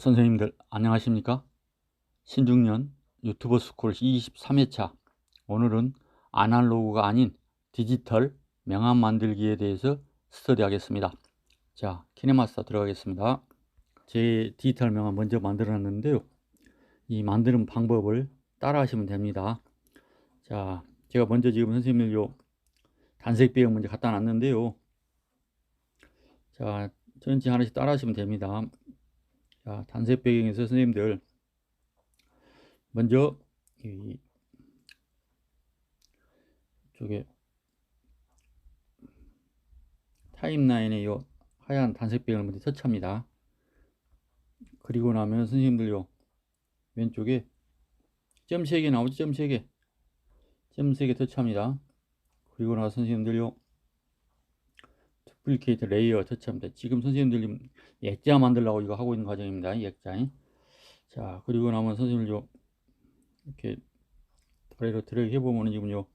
선생님들 안녕하십니까? 신중년 유튜버 스쿨 23회차 오늘은 아날로그가 아닌 디지털 명함 만들기에 대해서 스터디 하겠습니다. 자, 키네마스터 들어가겠습니다. 제 디지털 명함 먼저 만들어 놨는데요. 이 만드는 방법을 따라 하시면 됩니다. 자, 제가 먼저 지금 선생님들 요 단색 배경 먼저 갖다 놨는데요. 자, 전체 하나씩 따라 하시면 됩니다. 자, 단색 배경에서 선생님들 먼저 이 쪽에 타임라인에 요 하얀 단색 배경을 먼저 터치합니다. 그리고 나면 선생님들 요 왼쪽에 점 3개 나오죠 점 3개 점 3개 터치합니다. 그리고 나서 선생님들 요 두플리케이트 레이어 터치합니다. 지금 선생님들 액자 만들려고 이거 하고 있는 과정입니다. 이 액자. 자, 그리고 나면 선생님들 요 이렇게 아래로 드래그 해보면 지금 요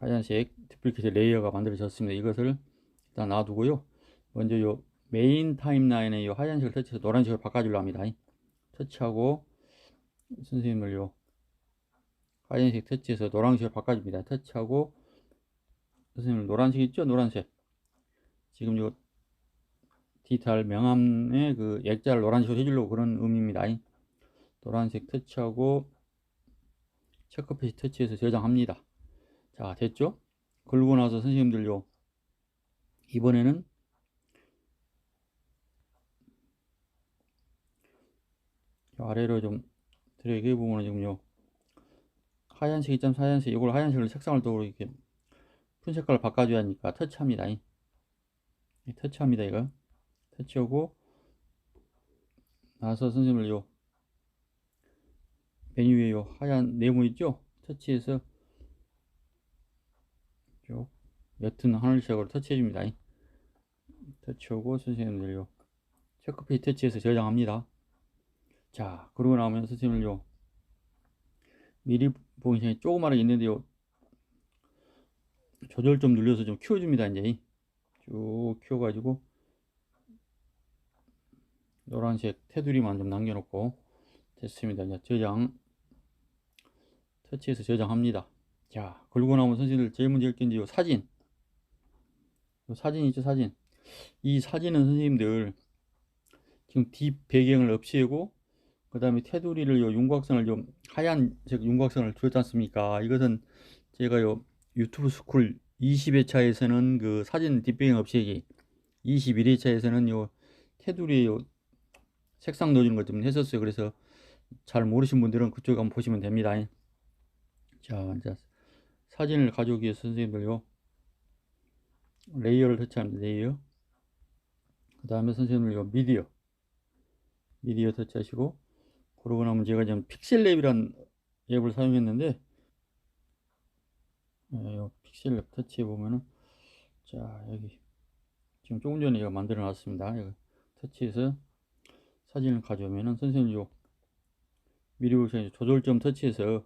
하얀색 두플리케이트 레이어가 만들어졌습니다. 이것을 일단 놔두고요. 먼저 요 메인 타임라인에 요 하얀색을 터치해서 노란색으로 바꿔주려 합니다. 터치하고 선생님을 요 하얀색 터치해서 노란색으로 바꿔줍니다. 터치하고 선생님 노란색 있죠? 노란색. 지금 요 디지털 명함에 그 액자를 노란색으로 해주려고 그런 의미입니다. 노란색 터치하고 체크패시 터치해서 저장합니다. 자, 됐죠? 그러고 나서 선생님들 요. 이번에는 아래로 좀 드래그 해보면 지금 요. 하얀색 있잖아, 하얀색. 이걸 하얀색으로 색상을 또 이렇게 푼 색깔을 바꿔줘야 하니까 터치합니다. 터치합니다, 이거. 터치하고 나서 선생님을 요 메뉴 위에 요 하얀 네모 있죠? 터치해서 쭉 옅은 하늘색으로 터치해 줍니다. 터치하고 선생님들 요 체크페이 터치해서 저장합니다. 자, 그러고 나면 선생님을 요 미리 보시면 조그마하게 있는데요. 조절 좀 눌려서 좀 키워줍니다. 이제 쭉 키워가지고 노란색 테두리만 좀 남겨놓고 됐습니다. 이제 저장 터치해서 저장합니다. 자, 그리고 나면 선생님들 제일 먼저 이제 사진 요 사진 있죠 사진 이 사진은 선생님들 지금 뒷 배경을 없애고 그 다음에 테두리를 요 윤곽선을 좀 하얀색 윤곽선을 줄였지 않습니까 이것은 제가 요 유튜브 스쿨 20회차에서는 그 사진 뒷배경 없애기 21회차에서는 요 테두리에 요 색상 넣어주는 것좀 했었어요. 그래서 잘 모르신 분들은 그쪽 한번 보시면 됩니다. 자 이제 사진을 가져오기 위해서 선생님들요. 레이어를 터치합니다. 레이어. 그 다음에 선생님들 요 미디어. 미디어 터치하시고 그러고 나면 제가 지금 픽셀랩이란 앱을 사용했는데 네, 픽셀 랩 터치해 보면은 자 여기 지금 조금 전에 제가 만들어 놨습니다. 터치해서 사진을 가져오면은 선생님 요 미리 보시면 조절점 터치해서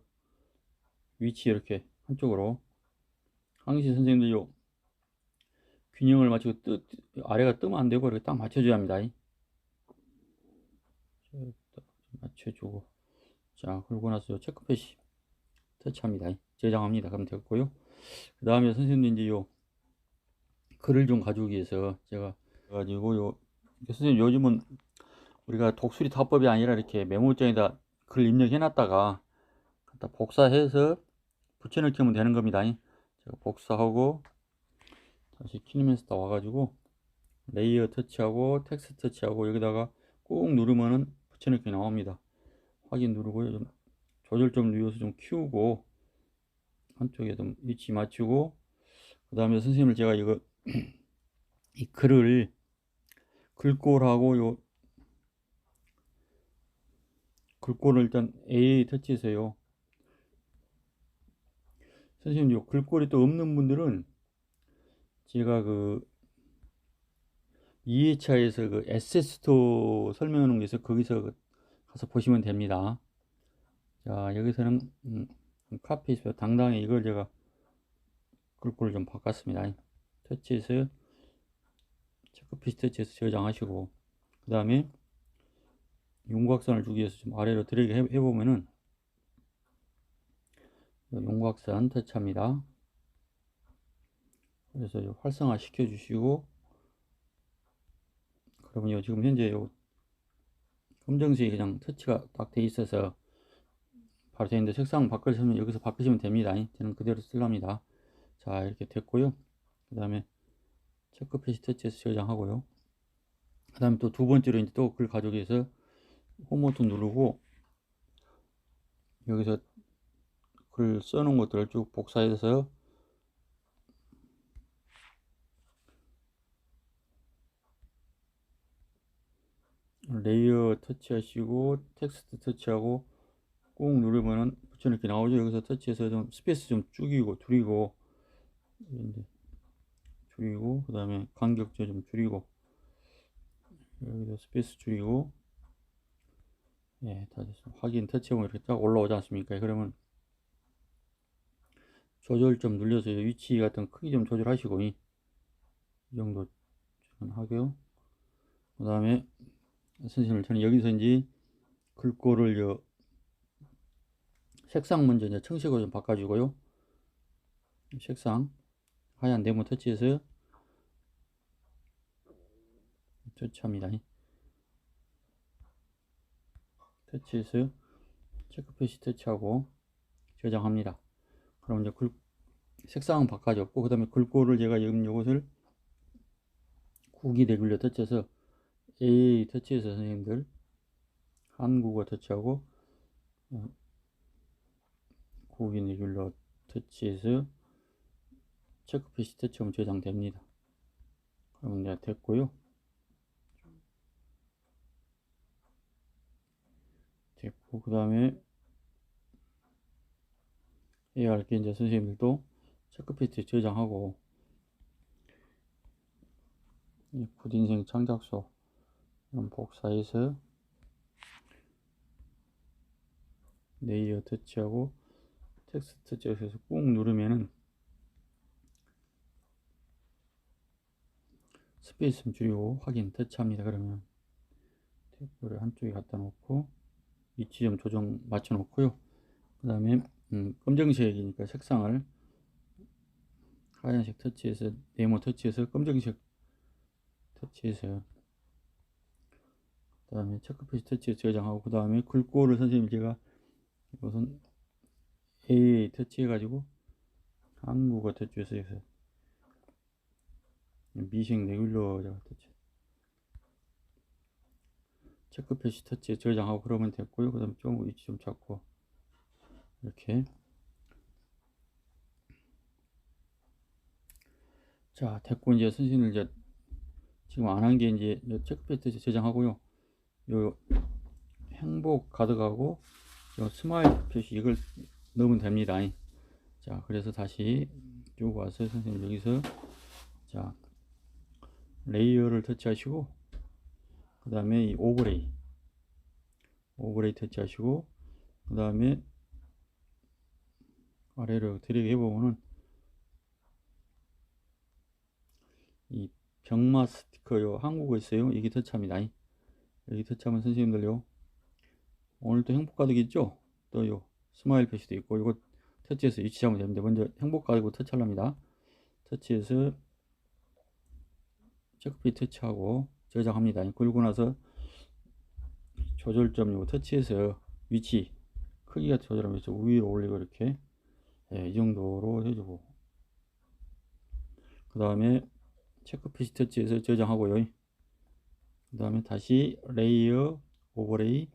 위치 이렇게 한쪽으로 항시 선생님들 요 균형을 맞추고 뜨, 아래가 뜨면 안 되고 이렇게 딱 맞춰줘야 합니다. 맞춰주고. 자 그러고 나서 체크패시 터치합니다 저장합니다. 그럼 됐고요. 그 다음에 선생님 이제 요 글을 좀 가져오기 위해서 제가 가지고 요 선생님 요즘은 우리가 독수리 타법이 아니라 이렇게 메모장에다 글 입력해 놨다가 갖다 복사해서 붙여넣기면 되는 겁니다. 제가 복사하고 다시 키니면서 와가지고 레이어 터치하고 텍스트 터치하고 여기다가 꾹 누르면은 붙여넣기 나옵니다. 확인 누르고요. 좀 조절 좀 누려서 좀 키우고 한쪽에 좀 위치 맞추고 그 다음에 선생님을 제가 이거 이 글을 글꼴하고 요 글꼴을 일단 AA 터치해서요 선생님 요 글꼴이 또 없는 분들은 제가 그 2회차에서 그 SS토 설명하는 게 있어 거기서 가서 보시면 됩니다. 자, 여기서는 음, 카피에서 당당히 이걸 제가 글꼴을 좀 바꿨습니다. 터치해서 체크피스 터치해서 저장하시고 그그 다음에 용곽선을 주기 위해서 좀 아래로 드래그 해, 해보면은 용곽선 터치합니다. 그래서 요 활성화 시켜 주시고 그러면 요 지금 현재 요 검정색이 그냥 터치가 딱 돼 있어서 바로 되는데 색상 바꾸시면 여기서 바꾸시면 됩니다. 저는 그대로 쓸랍니다. 자 이렇게 됐고요. 그 다음에 체크 페이지 터치해서 저장하고요. 그 다음에 또 두 번째로 이제 또 글 가져오기 위해서 홈 버튼 누르고 여기서 글 써놓은 것들을 쭉 복사해서 레이어 터치하시고 텍스트 터치하고 꾹 누르면은 붙여넣기 나오죠. 여기서 터치해서 좀 스페이스 좀 줄이고 줄이고 줄이고 그 다음에 간격도 좀 줄이고 여기도 스페이스 줄이고 예, 다 됐어. 확인 터치하면 이렇게 딱 올라오지 않습니까? 그러면 조절 좀 눌려서 위치 같은 크기 좀 조절하시고 이, 이 정도 하고요. 그 다음에 선생님 저는 여기서 이제 글꼴을 요 색상 먼저 이제 청색으로 좀 바꿔주고요. 색상 하얀 네모 터치해서 터치합니다. 터치해서 체크 표시 터치하고 저장합니다. 그럼 이제 글 색상은 바꿔줬고 그 다음에 글꼴을 제가 지금 요것을 국이 레귤러 터치해서 A 터치해서 선생님들 한국어 터치하고 어, 국이 레귤러 터치해서 체크 표시 터치하면 저장됩니다. 그러면 내가 됐고요. 됐고 그 다음에 해야 할게 이제 선생님들도 체크피트 저장하고 이 푸딩생 창작소 복사해서 레이어 터치하고 텍스트 터치해서 꾹 누르면은 스페이스 좀 줄이고 확인 터치합니다. 그러면 테이프를 한쪽에 갖다 놓고 위치 좀 조정 맞춰 놓고요. 그 다음에 음, 검정색이니까 색상을 하얀색 터치해서 네모 터치해서 검정색 터치해서 그 다음에 체크 표시 터치해서 저장하고 그 다음에 글꼴을 선생님 제가 우선 A 터치해 가지고 한국어 터치해서 해서 미식 레귤러 터치 체크 표시 터치에 저장하고 그러면 됐고요. 그 다음에 좀 위치 좀 잡고 이렇게 자 됐고 이제 선생님들 이제 지금 안 한 게 이제 체크 표시 저장하고요. 요 행복 가득하고 요 스마일 표시 이걸 넣으면 됩니다. 자 그래서 다시 쭉 와서 선생님 여기서 자 레이어를 터치하시고 그 다음에 이 오버레이 오버레이 터치하시고 그 다음에 아래로 드래그 해보면은 이 병마 스티커 요. 한국어 있어요. 여기 터치합니다. 여기 터치하면 선생님들요. 오늘 또 행복 가득 있죠? 또요 스마일 표시도 있고 이거 터치해서 위치 잡으면 됩니다 먼저 행복 가득으로 터치하랍니다 터치해서 체크피 터치하고 저장합니다. 굴고 나서 조절점 요 터치해서 위치 크기가 조절하면서 위로 올리고 이렇게 예, 이 정도로 해주고 그 다음에 체크 피시 터치해서 저장하고요. 그 다음에 다시 레이어 오버레이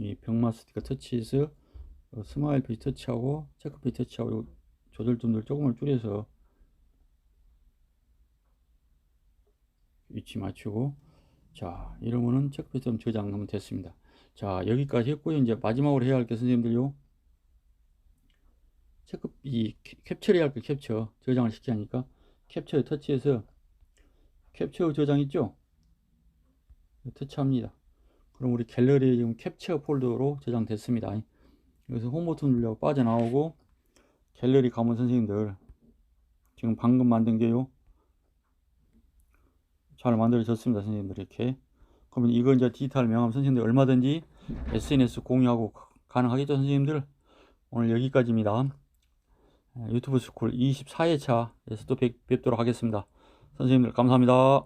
이 병마 스티커 터치해서 스마일 피시 터치하고 체크 피시 터치하고 조절점들 조금을 줄여서 위치 맞추고 자 이러면은 체크표점 저장하면 됐습니다. 자 여기까지 했고요. 이제 마지막으로 해야 할 게 선생님들요. 체크 이 캡처 해야 할 게 캡처 저장을 시켜야 하니까. 캡처에 터치해서 캡처 저장 있죠? 터치합니다 그럼 우리 갤러리에 지금 캡처 폴더로 저장됐습니다 여기서 홈 버튼 눌려 빠져나오고 갤러리 가면 선생님들 지금 방금 만든 게요 잘 만들어졌습니다. 선생님들 이렇게. 그러면 이거 이제 디지털 명함 선생님들 얼마든지 SNS 공유하고 가- 가능하겠죠, 선생님들? 오늘 여기까지입니다. 유튜브 스쿨 24회차에서 또 뵙, 뵙도록 하겠습니다. 선생님들 감사합니다.